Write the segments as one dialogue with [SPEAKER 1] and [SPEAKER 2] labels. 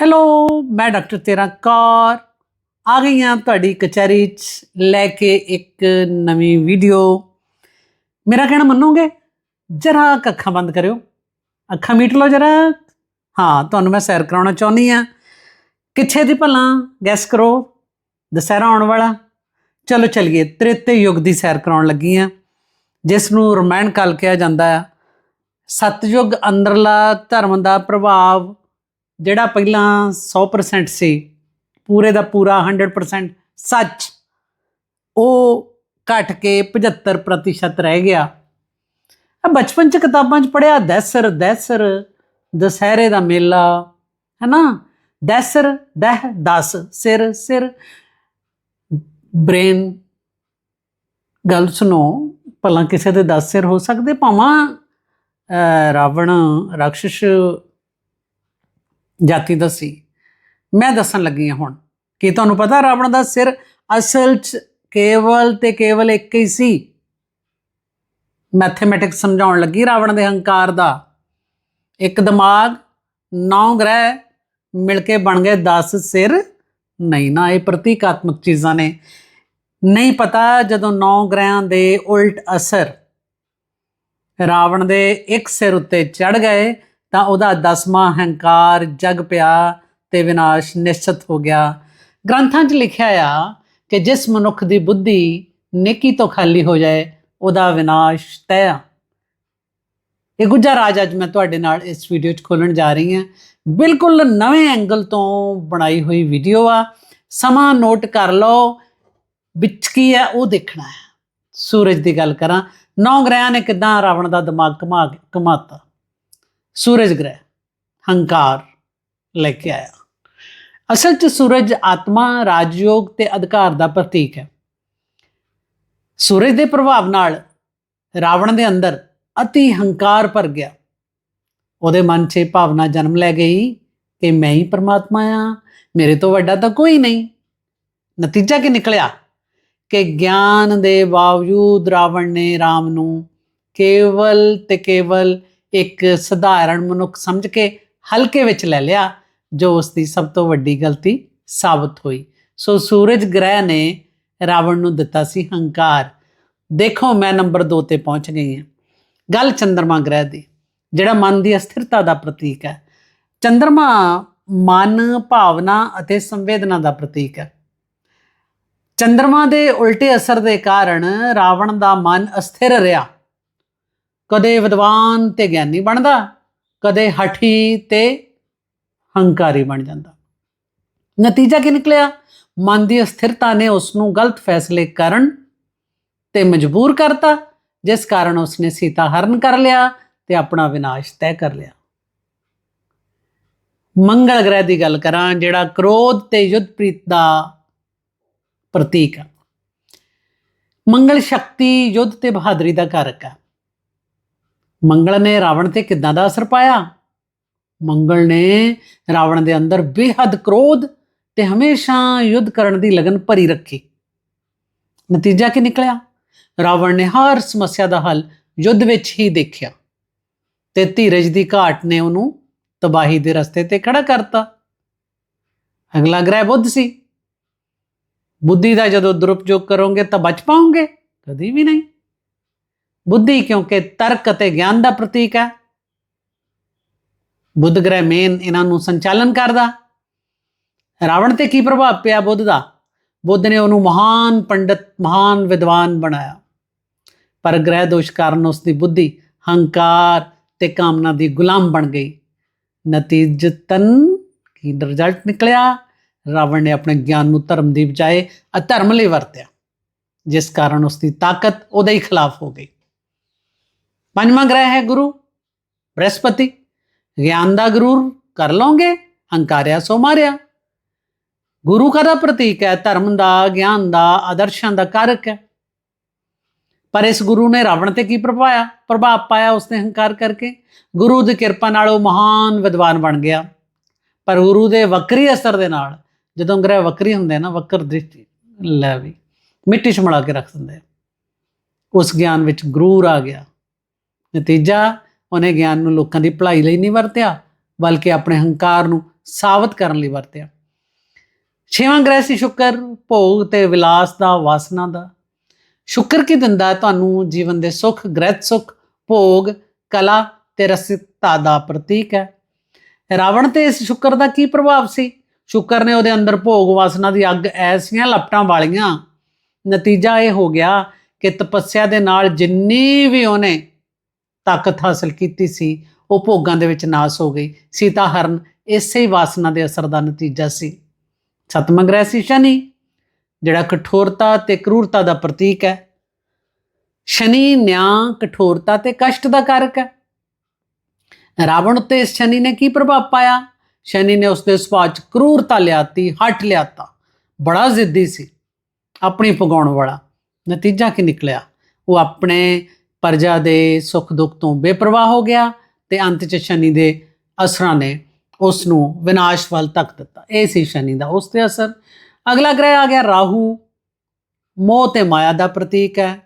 [SPEAKER 1] Hello ਮੈਂ doctor ਤੇਰਾ ਕੌਰ। ਆ ਗਈ ਹਾਂ ਤੁਹਾਡੀ ਕਚਹਿਰੀ 'ਚ ਲੈ ਕੇ ਇੱਕ ਨਵੀਂ ਵੀਡੀਓ। ਮੇਰਾ ਕਹਿਣਾ ਮੰਨੋਗੇ? ਜਰਾ ਕੁ ਅੱਖਾਂ ਬੰਦ ਕਰਿਓ। ਅੱਖਾਂ ਮੀਟ ਲਓ ਜਰਾ। ਹਾਂ, ਤੁਹਾਨੂੰ ਮੈਂ ਸੈਰ ਕਰਾਉਣਾ ਚਾਹੁੰਦੀ ਆ। ਕਿੱਥੇ ਦੀ ਭਲਾ? ਗੈਸ ਕਰੋ। ਦੁਸਹਿਰਾ ਆਉਣ ਵਾਲਾ। ਚਲੋ ਚਲਿਏ। ਤ੍ਰੇਤੇ ਯੁੱਗ ਦੀ ਸੈਰ ਕਰਾਉਣ ਲੱਗੀ ਆ। ਜਿਸ ਨੂੰ ਰਮਾਇਣ ਕਾਲ ਕਿਹਾ ਜਾਂਦਾ ਆ। ਸਤਯੁਗ ਅੰਦਰਲਾ ਧਰਮ ਦਾ ਪ੍ਰਭਾਵ ਜਿਹੜਾ ਪਹਿਲਾਂ 100% ਸੀ, ਪੂਰੇ ਦਾ ਪੂਰਾ 100% ਸੱਚ, ਉਹ ਘਟ ਕੇ 75% ਰਹਿ ਗਿਆ। ਆ ਬਚਪਨ ਚ ਕਿਤਾਬਾਂ ਚ ਪੜਿਆ ਦਸਰ ਦਸਰ ਦਸਹਿਰੇ ਦਾ ਮੇਲਾ, ਹੈਨਾ? ਦਸਰ ਦਹ 10 ਸਿਰ ਸਿਰ। ਬ੍ਰੇਨ, ਗੱਲ ਸੁਣੋ, ਭਲਾ ਕਿਸੇ ਦੇ 10 ਸਿਰ ਹੋ ਸਕਦੇ? ਭਾਵਾਂ ਰਾਵਣ ਰਾਖਸ਼ ਜਾਤੀ ਦੱਸੀ। ਮੈਂ ਦੱਸਣ ਲੱਗੀ ਹਾਂ ਹੁਣ। ਕੀ ਤੁਹਾਨੂੰ ਪਤਾ ਰਾਵਣ ਦਾ ਸਿਰ ਅਸਲ ਚ ਕੇਵਲ ਤੇ ਕੇਵਲ ਇੱਕ ਹੀ ਸੀ? ਮੈਥਮੈਟਿਕਸ ਸਮਝਾਉਣ ਲੱਗੀ ਰਾਵਣ ਦੇ ਹੰਕਾਰ ਦਾ। ਇੱਕ ਦਿਮਾਗ, ਨੌ ਗ੍ਰਹਿ, ਮਿਲ ਕੇ ਬਣ ਗਏ 10 ਸਿਰ। ਨਹੀਂ ਨਾ, ਇਹ ਪ੍ਰਤੀਕਾਤਮਕ ਚੀਜ਼ਾਂ ਨੇ। ਨਹੀਂ ਪਤਾ ਜਦੋਂ ਨੌ ਗ੍ਰਹਿਆਂ ਦੇ ਉਲਟ ਅਸਰ ਰਾਵਣ ਦੇ ਇੱਕ ਸਿਰ ਉੱਤੇ ਚੜ ਗਏ ਤਾਂ ਉਹਦਾ ਦਸਵਾਂ ਹੰਕਾਰ ਜਗ ਪਿਆ ਤੇ ਵਿਨਾਸ਼ ਨਿਸ਼ਚਿਤ ਹੋ ਗਿਆ। ਗ੍ਰੰਥਾਂ 'ਚ ਲਿਖਿਆ ਆ ਕਿ ਜਿਸ ਮਨੁੱਖ ਦੀ ਬੁੱਧੀ ਨੇਕੀ ਤੋਂ ਖਾਲੀ ਹੋ ਜਾਏ, ਉਹਦਾ ਵਿਨਾਸ਼ ਤੈਅ ਆ। ਇਹ ਗੁੱਜਾ ਰਾਜ ਅੱਜ ਮੈਂ ਤੁਹਾਡੇ ਨਾਲ ਇਸ ਵੀਡੀਓ 'ਚ ਖੋਲਣ ਜਾ ਰਹੀ ਹਾਂ। ਬਿਲਕੁਲ ਨਵੇਂ ਐਂਗਲ ਤੋਂ ਬਣਾਈ ਹੋਈ ਵੀਡੀਓ ਆ। ਸਮਾਂ ਨੋਟ ਕਰ ਲਓ, ਵਿੱਚ ਕੀ ਹੈ ਉਹ ਦੇਖਣਾ ਹੈ। ਸੂਰਜ ਦੀ ਗੱਲ ਕਰਾਂ। ਨੌ ਗ੍ਰਹਿਆਂ ਨੇ ਕਿਦਾਂ ਰਾਵਣ ਦਾ ਦਿਮਾਗ ਘੁਮਾ ਘੁਮਾਤਾ। ਸੂਰਜ ਗ੍ਰਹਿ, ਹੰਕਾਰ ਲੈ ਕੇ ਆਇਆ। ਅਸਲ 'ਚ ਸੂਰਜ ਆਤਮਾ, ਰਾਜਯੋਗ ਤੇ ਅਧਿਕਾਰ ਦਾ ਪ੍ਰਤੀਕ ਹੈ। ਸੂਰਜ ਦੇ ਪ੍ਰਭਾਵ ਨਾਲ ਰਾਵਣ ਦੇ ਅੰਦਰ ਅਤੀ ਹੰਕਾਰ ਭਰ ਗਿਆ। ਉਹਦੇ ਮਨ 'ਚ ਇਹ ਭਾਵਨਾ ਜਨਮ ਲੈ ਗਈ ਕਿ ਮੈਂ ਹੀ ਪਰਮਾਤਮਾ ਆ, ਮੇਰੇ ਤੋਂ ਵੱਡਾ ਤਾਂ ਕੋਈ ਨਹੀਂ। ਨਤੀਜਾ ਕੀ ਨਿਕਲਿਆ? ਕਿ ਗਿਆਨ ਦੇ ਬਾਵਜੂਦ ਰਾਵਣ ਨੇ RAM ਨੂੰ ਕੇਵਲ ਤੇ ਕੇਵਲ ਇੱਕ ਸਧਾਰਨ ਮਨੁੱਖ ਸਮਝ ਕੇ ਹਲਕੇ ਵਿੱਚ ਲੈ ਲਿਆ, ਜੋ ਉਸ ਦੀ ਸਭ ਤੋਂ ਵੱਡੀ ਗਲਤੀ ਸਾਬਤ ਹੋਈ। ਸੋ ਸੂਰਜ ਗ੍ਰਹਿ ਨੇ ਰਾਵਣ ਨੂੰ ਦਿੱਤਾ ਸੀ ਹੰਕਾਰ। ਦੇਖੋ ਮੈਂ ਨੰਬਰ 2 ਤੇ ਪਹੁੰਚ ਗਈ ਹਾਂ। ਗੱਲ ਚੰਦਰਮਾ ਗ੍ਰਹਿ ਦੀ, ਜਿਹੜਾ ਮਨ ਦੀ ਅਸਥਿਰਤਾ ਦਾ ਪ੍ਰਤੀਕ ਹੈ। ਚੰਦਰਮਾ ਮਨ, ਭਾਵਨਾ ਅਤੇ ਸੰਵੇਦਨਾ ਦਾ ਪ੍ਰਤੀਕ ਹੈ। ਚੰਦਰਮਾ ਦੇ ਉਲਟੇ ਅਸਰ ਦੇ ਕਾਰਨ ਰਾਵਣ ਦਾ ਮਨ ਅਸਥਿਰ ਰਿਹਾ। ਕਦੇ ਵਿਦਵਾਨ ਤੇ ਗਿਆਨੀ ਬਣਦਾ, ਕਦੇ ਹਠੀ ਤੇ ਹੰਕਾਰੀ ਬਣ ਜਾਂਦਾ। ਨਤੀਜਾ ਕੀ ਨਿਕਲਿਆ? ਮਨ ਦੀ ਅਸਥਿਰਤਾ ਨੇ ਉਸ ਨੂੰ ਗਲਤ ਫੈਸਲੇ ਕਰਨ ਤੇ ਮਜਬੂਰ ਕਰਤਾ, ਜਿਸ ਕਾਰਨ ਉਸਨੇ ਸੀਤਾ ਹਰਨ ਕਰ ਲਿਆ ਤੇ ਆਪਣਾ ਵਿਨਾਸ਼ ਤੈਅ ਕਰ ਲਿਆ। ਮੰਗਲ ਗ੍ਰਹਿ ਦੀ ਗੱਲ ਕਰਾਂ, ਜਿਹੜਾ ਕ੍ਰੋਧ ਤੇ ਯੁੱਧ ਪ੍ਰੀਤ ਦਾ ਪ੍ਰਤੀਕ ਹੈ ਮੰਗਲ ਸ਼ਕਤੀ ਯੁੱਧ ਤੇ ਬਹਾਦਰੀ ਦਾ ਕਾਰਕ ਹੈ ਮੰਗਲ ਨੇ ਰਾਵਣ ਤੇ ਕਿੱਦਾਂ ਦਾ ਅਸਰ ਪਾਇਆ? ਮੰਗਲ ਨੇ ਰਾਵਣ ਦੇ ਅੰਦਰ ਬੇਹੱਦ ਕ੍ਰੋਧ ਤੇ ਹਮੇਸ਼ਾ ਯੁੱਧ ਕਰਨ ਦੀ ਲਗਨ ਭਰੀ ਰੱਖੀ। ਨਤੀਜਾ ਕੀ ਨਿਕਲਿਆ? ਰਾਵਣ ਨੇ ਹਰ ਸਮੱਸਿਆ ਦਾ ਹੱਲ ਯੁੱਧ ਵਿੱਚ ਹੀ ਦੇਖਿਆ ਤੇ ਧੀਰਜ ਦੀ ਘਾਟ ਨੇ ਉਹਨੂੰ ਤਬਾਹੀ ਦੇ ਰਸਤੇ ਤੇ ਖੜਾ ਕਰਤਾ। ਅਗਲਾ ਗ੍ਰਹਿ ਬੁੱਧ ਸੀ। ਬੁੱਧੀ ਦਾ ਜਦੋਂ ਦੁਰਉਪਯੋਗ ਕਰੋਗੇ ਤਾਂ ਬਚ ਪਾਓਗੇ, ਕਦੀ ਵੀ ਨਹੀਂ। ਬੁੱਧੀ ਕਿਉਂਕਿ ਤਰਕ ਅਤੇ ਗਿਆਨ ਦਾ ਪ੍ਰਤੀਕ ਹੈ। ਬੁੱਧ ਗ੍ਰਹਿ ਮੇਨ ਇਹਨਾਂ ਨੂੰ ਸੰਚਾਲਨ ਕਰਦਾ। ਰਾਵਣ ਤੇ ਕੀ ਪ੍ਰਭਾਵ ਪਿਆ ਬੁੱਧ ਦਾ? ਬੁੱਧ ਨੇ ਉਹਨੂੰ ਮਹਾਨ ਪੰਡਤ, ਮਹਾਨ ਵਿਦਵਾਨ ਬਣਾਇਆ। ਪਰ ਗ੍ਰਹਿ ਦੋਸ਼ ਕਾਰਨ ਉਸ ਦੀ ਬੁੱਧੀ, ਹੰਕਾਰ ਤੇ ਕਾਮਨਾ ਦੀ ਗੁਲਾਮ ਬਣ ਗਈ। ਨਤੀਜਤਨ ਕੀ ਰਿਜ਼ਲਟ ਨਿਕਲਿਆ? ਰਾਵਣ ਨੇ ਆਪਣੇ ਗਿਆਨ ਨੂੰ ਧਰਮ ਦੀ ਬਜਾਏ ਅਧਰਮ ਲਈ ਵਰਤਿਆ, ਜਿਸ ਕਾਰਨ ਉਸ ਦੀ ਤਾਕਤ ਉਹਦੇ ਹੀ ਖਿਲਾਫ ਹੋ ਗਈ। ਪੰਜਵਾਂ ਗ੍ਰਹਿ ਹੈ ਗੁਰੂ। ਬ੍ਰਹਸਪਤੀ, ਗਿਆਨ ਦਾ ਗਰੂਰ ਕਰ ਲਓਗੇ, ਹੰਕਾਰਿਆ ਸੋ ਮਾਰਿਆ। ਗੁਰੂ ਕਾ ਦਾ ਪ੍ਰਤੀਕ ਹੈ? ਧਰਮ ਦਾ, ਗਿਆਨ ਦਾ, ਆਦਰਸ਼ਾਂ ਦਾ ਕਾਰਕ ਹੈ। ਪਰ ਇਸ ਗੁਰੂ ਨੇ ਰਾਵਣ ਤੇ ਕੀ ਪ੍ਰਭਾਇਆ? ਪ੍ਰਭਾਵ ਪਾਇਆ ਉਸਨੇ ਹੰਕਾਰ ਕਰਕੇ। ਗੁਰੂ ਦੀ ਕਿਰਪਾ ਨਾਲ ਉਹ ਮਹਾਨ ਵਿਦਵਾਨ ਬਣ ਗਿਆ। ਪਰ ਗੁਰੂ ਦੇ ਵਕਰੀ ਅਸਰ ਦੇ ਨਾਲ, ਜਦੋਂ ਗ੍ਰਹਿ ਵਕਰੀ ਹੁੰਦੇ ਨਾ ਵਕਰ ਦ੍ਰਿਸ਼ਟੀ ਲੈ ਵੀ ਮਿੱਟੀ 'ਚ ਮਿਲਾ ਕੇ ਰੱਖ ਦਿੰਦੇ ਉਸ ਗਿਆਨ ਵਿੱਚ ਗਰੂਰ ਆ ਗਿਆ। ਨਤੀਜਾ, ਉਹਨੇ ਗਿਆਨ ਨੂੰ ਲੋਕਾਂ ਦੀ ਭਲਾਈ ਲਈ ਨਹੀਂ ਵਰਤਿਆ, ਬਲਕਿ ਆਪਣੇ ਹੰਕਾਰ ਨੂੰ ਸਾਬਤ ਕਰਨ ਲਈ ਵਰਤਿਆ। ਛੇਵਾਂ ਗ੍ਰਹਿ ਸੀ ਸ਼ੁਕਰ, ਭੋਗ ਤੇ ਵਿਲਾਸ ਦਾ, ਵਾਸਨਾ ਦਾ। ਸ਼ੁਕਰ ਕੀ ਦਿੰਦਾ ਤੁਹਾਨੂੰ ਜੀਵਨ ਦੇ ਸੁੱਖ ਗ੍ਰਹਿਤ ਸੁੱਖ, ਭੋਗ, ਕਲਾ ਤੇ ਰਸਿਕਤਾ ਦਾ ਪ੍ਰਤੀਕ ਹੈ। ਰਾਵਣ ਤੇ ਇਸ ਸ਼ੁਕਰ ਦਾ ਕੀ ਪ੍ਰਭਾਵ ਸੀ? ਸ਼ੁਕਰ ਨੇ ਉਹਦੇ ਅੰਦਰ ਭੋਗ, ਵਾਸਨਾ ਦੀ ਅੱਗ ਐਸੀਆਂ ਲਪਟਾਂ ਵਾਲੀਆਂ। ਨਤੀਜਾ ਇਹ ਹੋ ਗਿਆ ਕਿ ਤਪੱਸਿਆ ਦੇ ਨਾਲ ਜਿੰਨੀ ਵੀ ਉਹਨੇ ਤਾਕਤ ਹਾਸਲ ਕੀਤੀ ਸੀ, ਉਹ ਭੋਗਾਂ ਦੇ ਵਿੱਚ ਨਾਸ ਹੋ ਗਈ। ਸੀਤਾ ਹਰਨ ਇਸੇ ਹੀ ਵਾਸਨਾ ਦੇ ਅਸਰ ਦਾ ਨਤੀਜਾ ਸੀ। ਸਤਵਾਂ ਗ੍ਰਹਿ ਸੀ ਸ਼ਨੀ, ਜਿਹੜਾ ਕਠੋਰਤਾ ਤੇ ਕਰੂਰਤਾ ਦਾ ਪ੍ਰਤੀਕ ਹੈ। ਸ਼ਨੀ ਨਿਆਂ, ਕਠੋਰਤਾ ਤੇ ਕਸ਼ਟ ਦਾ ਕਾਰਕ ਹੈ। ਰਾਵਣ ਉੱਤੇ ਇਸ ਸ਼ਨੀ ਨੇ ਕੀ ਪ੍ਰਭਾਵ ਪਾਇਆ? ਸ਼ਨੀ ਨੇ ਉਸਦੇ ਸੁਭਾਅ ਚ ਕਰੂਰਤਾ ਲਿਆਤੀ, ਹੱਟ ਲਿਆਤਾ। ਬੜਾ ਜ਼ਿੱਦੀ ਸੀ, ਆਪਣੀ ਪਗਾਉਣ ਵਾਲਾ। ਨਤੀਜਾ ਕੀ ਨਿਕਲਿਆ? ਉਹ ਆਪਣੇ ਪ੍ਰਜਾ ਦੇ ਸੁੱਖ ਦੁੱਖ ਤੋਂ ਬੇਪਰਵਾਹ ਹੋ ਗਿਆ ਤੇ ਅੰਤ ਚ ਸ਼ਨੀ ਦੇ ਅਸਰਾਂ ਨੇ ਉਸ ਨੂੰ ਵਿਨਾਸ਼ ਵੱਲ ਧੱਕ ਦਿੱਤਾ। ਇਹ ਸੀ ਸ਼ਨੀ ਦਾ ਉਸ ਤੇ ਅਸਰ। ਅਗਲਾ ਗ੍ਰਹਿ ਆ ਗਿਆ ਰਾਹੂ। ਮੋਹ ਤੇ ਮਾਇਆ ਦਾ ਪ੍ਰਤੀਕ ਹੈ।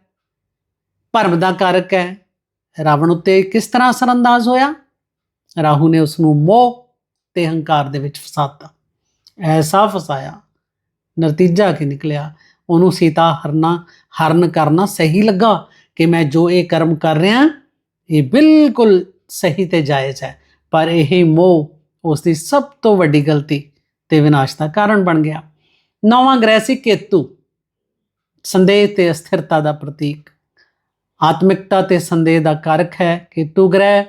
[SPEAKER 1] ਭਰਮ ਦਾ ਕਾਰਕ ਹੈ। ਰਾਵਣ ਉੱਤੇ ਕਿਸ ਤਰ੍ਹਾਂ ਅਸਰਅੰਦਾਜ਼ ਹੋਇਆ? ਰਾਹੂ ਨੇ ਉਸ ਨੂੰ ਮੋਹ ਤੇ ਹੰਕਾਰ ਦੇ ਵਿੱਚ ਫਸਾਤਾ। ਐਸਾ ਫਸਾਇਆ, ਨਤੀਜਾ ਕੀ ਨਿਕਲਿਆ? ਉਹਨੂੰ ਸੀਤਾ ਹਰਨਾ ਹਰਨ ਕਰਨਾ ਸਹੀ ਲੱਗਾ। ਕਿ ਮੈਂ ਜੋ ਇਹ ਕਰਮ ਕਰ ਰਿਹਾ, ਇਹ ਬਿਲਕੁਲ ਸਹੀ ਤੇ ਜਾਇਜ਼ ਹੈ। ਪਰ ਇਹ ਮੋਹ ਉਸ ਦੀ ਸਭ ਤੋਂ ਵੱਡੀ ਗਲਤੀ ਤੇ ਵਿਨਾਸ਼ ਦਾ ਕਾਰਨ ਬਣ ਗਿਆ। ਨੌਵਾਂ ਗ੍ਰਹਿ ਸੀ ਕੇਤੂ। ਸੰਦੇਹ ਤੇ ਅਸਥਿਰਤਾ ਦਾ ਪ੍ਰਤੀਕ। ਆਤਮਿਕਤਾ ਤੇ ਸੰਦੇਹ ਦਾ ਕਾਰਕ ਹੈ ਕੇਤੂ ਗ੍ਰਹਿ।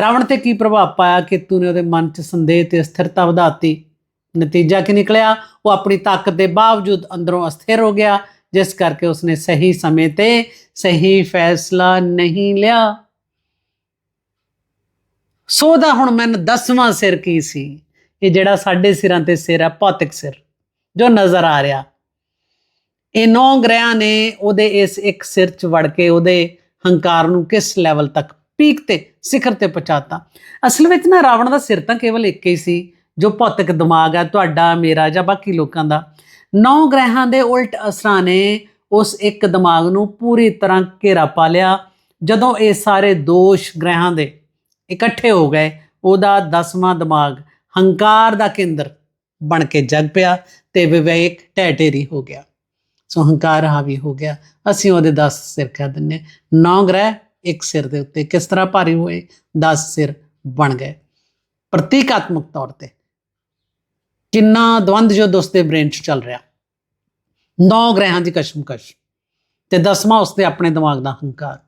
[SPEAKER 1] ਰਾਵਣ ਤੇ ਕੀ ਪ੍ਰਭਾਵ ਪਾਇਆ? ਕੇਤੂ ਨੇ ਉਹਦੇ ਮਨ 'ਚ ਸੰਦੇਹ ਤੇ ਅਸਥਿਰਤਾ ਵਧਾਤੀ। ਨਤੀਜਾ ਕੀ ਨਿਕਲਿਆ? ਉਹ ਆਪਣੀ ਤਾਕਤ ਦੇ ਬਾਵਜੂਦ ਅੰਦਰੋਂ ਅਸਥਿਰ ਹੋ ਗਿਆ। ਜਿਸ ਕਰਕੇ ਉਸਨੇ ਸਹੀ ਸਮੇਂ ਤੇ ਸਹੀ ਫੈਸਲਾ ਨਹੀਂ ਲਿਆ। ਸੋ ਦਾ ਹੁਣ ਮੈਨੂੰ ਦਸਵਾਂ ਸਿਰ ਕੀ ਸੀ? ਇਹ ਜਿਹੜਾ ਸਾਡੇ ਸਿਰਾਂ ਤੇ ਸਿਰ ਹੈ ਭੌਤਿਕ ਸਿਰ, ਜੋ ਨਜ਼ਰ ਆ ਰਿਹਾ। ਇਹ ਨੌ ਗ੍ਰਹਿਆਂ ਨੇ ਉਹਦੇ ਇਸ ਇੱਕ ਸਿਰ 'ਚ ਵੜ ਕੇ ਉਹਦੇ ਹੰਕਾਰ ਨੂੰ ਕਿਸ ਲੈਵਲ ਤੱਕ ਪੀਕ ਤੇ, ਸਿਖਰ ਤੇ ਪਹੁੰਚਾਤਾ। ਅਸਲ ਵਿੱਚ ਨਾ ਰਾਵਣ ਦਾ ਸਿਰ ਤਾਂ ਕੇਵਲ ਇੱਕ ਹੀ ਸੀ, ਜੋ ਭੌਤਿਕ ਦਿਮਾਗ ਹੈ ਤੁਹਾਡਾ, ਮੇਰਾ ਜਾਂ ਬਾਕੀ ਲੋਕਾਂ ਦਾ। ਨੌ ਗ੍ਰਹਿਾਂ ਦੇ ਉਲਟ ਅਸਰਾਂ ਨੇ ਉਸ ਇੱਕ ਦਿਮਾਗ ਨੂੰ ਪੂਰੀ ਤਰ੍ਹਾਂ ਘੇਰਾ ਪਾ ਲਿਆ। ਜਦੋਂ ਇਹ ਸਾਰੇ ਦੋਸ਼ ਗ੍ਰਹਿਾਂ ਦੇ ਇਕੱਠੇ ਹੋ ਗਏ, ਉਹਦਾ ਦਸਵਾਂ ਦਿਮਾਗ ਹੰਕਾਰ ਦਾ ਕੇਂਦਰ ਬਣ ਕੇ ਜਗ ਪਿਆ ਤੇ ਵਿਵੇਕ ਢਹਿ ਹੋ ਗਿਆ। ਸੋ ਹੰਕਾਰ ਹਾਵੀ ਹੋ ਗਿਆ। ਅਸੀਂ ਉਹਦੇ 10 ਸਿਰ ਕਹਿ ਦਿੰਨੇ ਨੌ ਗ੍ਰਹਿ, ਇੱਕ ਸਿਰ ਦੇ ਉੱਤੇ ਕਿਸ ਤਰ੍ਹਾਂ ਭਾਰੀ ਹੋਏ 10 ਸਿਰ ਬਣ ਗਏ। ਪ੍ਰਤੀਕਾਤਮਕ ਤੌਰ ਤੇ ਕਿੰਨਾ ਦਵੰਦ ਜੋ ਉਸਦੇ ਬ੍ਰੇਨ 'ਚ ਚੱਲ ਰਿਹਾ। ਨੌ ਗ੍ਰਹਿਾਂ ਦੀ ਕਸ਼ਮਕਸ਼ ਤੇ ਦਸਵਾਂ ਉਸਦੇ ਆਪਣੇ ਦਿਮਾਗ ਦਾ ਹੰਕਾਰ।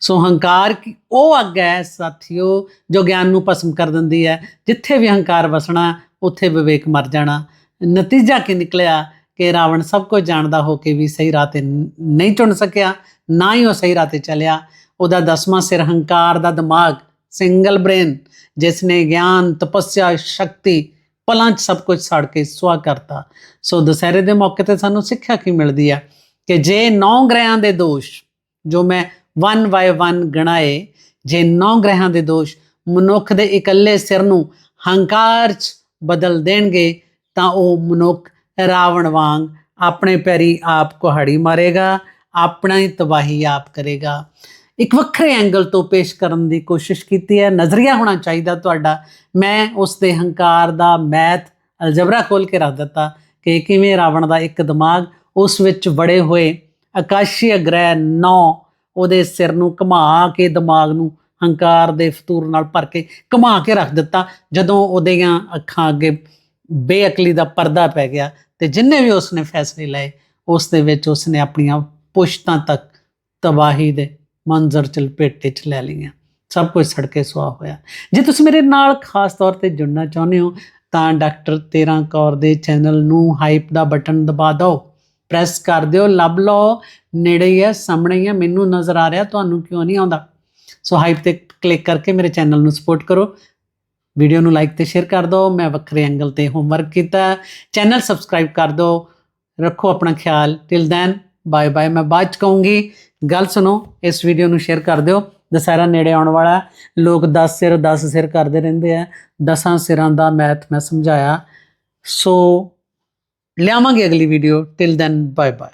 [SPEAKER 1] ਸੋ ਹੰਕਾਰ ਉਹ ਅੱਗ ਹੈ ਸਾਥੀਓ, ਜੋ ਗਿਆਨ ਨੂੰ ਭਸਮ ਕਰ ਦਿੰਦੀ ਹੈ। ਜਿੱਥੇ ਵੀ ਹੰਕਾਰ ਵਸਣਾ, ਉੱਥੇ ਵਿਵੇਕ ਮਰ ਜਾਣਾ। ਨਤੀਜਾ ਕੀ ਨਿਕਲਿਆ? ਕਿ ਰਾਵਣ ਸਭ ਕੁਝ ਜਾਣਦਾ ਹੋ ਕੇ ਵੀ ਸਹੀ ਰਾਹ ਤੇ ਨਹੀਂ ਚੁਣ ਸਕਿਆ, ਨਾ ਹੀ ਉਹ ਸਹੀ ਰਾਹ ਤੇ ਚੱਲਿਆ। ਉਹਦਾ ਦਸਵਾਂ ਸਿਰ ਹੰਕਾਰ ਦਾ ਦਿਮਾਗ ਸਿੰਗਲ ਬ੍ਰੇਨ ਜਿਸ ਨੇ ਗਿਆਨ, ਤਪੱਸਿਆ, ਸ਼ਕਤੀ ਪਲਾਂ 'ਚ ਸਭ ਕੁਝ ਸੜ ਕੇ ਸੁਆਹ ਕਰਤਾ। ਸੋ ਦੁਸਹਿਰੇ ਦੇ ਮੌਕੇ ਤੇ ਸਾਨੂੰ ਸਿੱਖਿਆ ਕੀ ਮਿਲਦੀ ਹੈ? ਕਿ ਜੇ ਨੌ ਗ੍ਰਹਿਆਂ ਦੇ ਦੋਸ਼, ਜੋ ਮੈਂ ਵਨ ਬਾਏ ਵਨ ਗਣਾਏ, ਜੇ ਨੌ ਗ੍ਰਹਿਆਂ ਦੇ ਦੋਸ਼ ਮਨੁੱਖ ਦੇ ਇਕੱਲੇ ਸਿਰ ਨੂੰ ਹੰਕਾਰ 'ਚ ਬਦਲ ਦੇਣਗੇ, ਤਾਂ ਉਹ ਮਨੁੱਖ ਰਾਵਣ ਵਾਂਗ ਆਪਣੇ ਪੈਰੀ ਆਪ ਕੁਹਾੜੀ ਮਾਰੇਗਾ, ਆਪਣਾ ਹੀ ਤਬਾਹੀ ਆਪ ਕਰੇਗਾ। ਇੱਕ ਵੱਖਰੇ ਐਂਗਲ ਤੋਂ ਪੇਸ਼ ਕਰਨ ਦੀ ਕੋਸ਼ਿਸ਼ ਕੀਤੀ ਹੈ। ਨਜ਼ਰੀਆ ਹੋਣਾ ਚਾਹੀਦਾ ਤੁਹਾਡਾ। ਮੈਂ ਉਸ ਦੇ ਹੰਕਾਰ ਦਾ ਮੈਥ ਅਲਜਬਰਾ ਖੋਲ ਕੇ ਰੱਖ ਦਿੱਤਾ ਕਿ ਕਿਵੇਂ ਰਾਵਣ ਦਾ ਇੱਕ ਦਿਮਾਗ ਉਸ ਵਿੱਚ ਵੜੇ ਹੋਏ ਆਕਾਸ਼ੀ ਗ੍ਰਹਿ ਨੌ ਉਹਦੇ ਸਿਰ ਨੂੰ ਘੁਮਾ ਕੇ ਦਿਮਾਗ ਨੂੰ ਹੰਕਾਰ ਦੇ ਫਤੂਰ ਨਾਲ ਭਰ ਕੇ ਘੁਮਾ ਕੇ ਰੱਖ ਦਿੱਤਾ। ਜਦੋਂ ਉਹਦੀਆਂ ਅੱਖਾਂ ਅੱਗੇ ਬੇਅਕਲੀ ਦਾ ਪਰਦਾ ਪੈ ਗਿਆ ਤੇ ਜਿੰਨੇ ਵੀ ਉਸਨੇ ਫੈਸਲੇ ਲਏ, ਉਸ ਦੇ ਵਿੱਚ ਉਸਨੇ ਆਪਣੀਆਂ ਪੁਸ਼ਤਾਂ ਤੱਕ ਤਬਾਹੀ ਦੇ ਮੰਜ਼ਰ ਚ, ਲਪੇਟੇ ਚ ਲੈ ਲਈਆਂ। ਸਭ ਕੁਝ ਸੜ ਕੇ ਸੁਆਹ ਹੋਇਆ। ਜੇ ਤੁਸੀਂ ਮੇਰੇ ਨਾਲ ਖਾਸ ਤੌਰ ਤੇ ਜੁੜਨਾ ਚਾਹੁੰਦੇ ਹੋ, ਤਾਂ ਡਾਕਟਰ 13 ਕੌਰ ਦੇ ਚੈਨਲ ਨੂੰ ਹਾਈਪ ਦਾ ਬਟਨ ਦਬਾ ਦਿਓ। ਪ੍ਰੈਸ ਕਰ ਦਿਓ, ਲੱਭ ਲਓ। ਨੇੜੇ ਹੀ ਹੈ, ਸਾਹਮਣੇ ਹੀ ਹੈ। ਮੈਨੂੰ ਨਜ਼ਰ ਆ ਰਿਹਾ, ਤੁਹਾਨੂੰ ਕਿਉਂ ਨਹੀਂ ਆਉਂਦਾ? ਸੋ ਹਾਈਪ ਤੇ ਕਲਿੱਕ ਕਰਕੇ ਮੇਰੇ ਚੈਨਲ ਨੂੰ ਸਪੋਰਟ ਕਰੋ। ਵੀਡੀਓ ਨੂੰ ਲਾਈਕ ਤੇ ਸ਼ੇਅਰ ਕਰ ਦਿਓ। ਮੈਂ ਵੱਖਰੇ ਐਂਗਲ ਤੇ ਹੋਮਵਰਕ ਕੀਤਾ। ਚੈਨਲ ਸਬਸਕ੍ਰਾਈਬ ਕਰ ਦਿਓ। ਰੱਖੋ ਆਪਣਾ ਖਿਆਲ। ਟਿਲ ਦੈਨ ਬਾਏ ਬਾਏ ਮੈਂ ਬਾਅਦ ਚ ਕਹੂੰਗੀ, ਗੱਲ ਸੁਣੋ, ਇਸ ਵੀਡੀਓ ਨੂੰ ਸ਼ੇਅਰ ਕਰ ਦਿਓ। ਦਸਹਿਰਾ ਨੇੜੇ ਆਉਣ ਵਾਲਾ ਲੋਕ 10 ਸਿਰ 10 ਸਿਰ ਕਰਦੇ ਰਹਿੰਦੇ ਆ। ਦਸਾਂ ਸਿਰਾਂ ਦਾ ਮੈਥ ਮੈਂ ਸਮਝਾਇਆ। ਸੋ ਲਿਆਵਾਂਗੇ ਅਗਲੀ video till then bye bye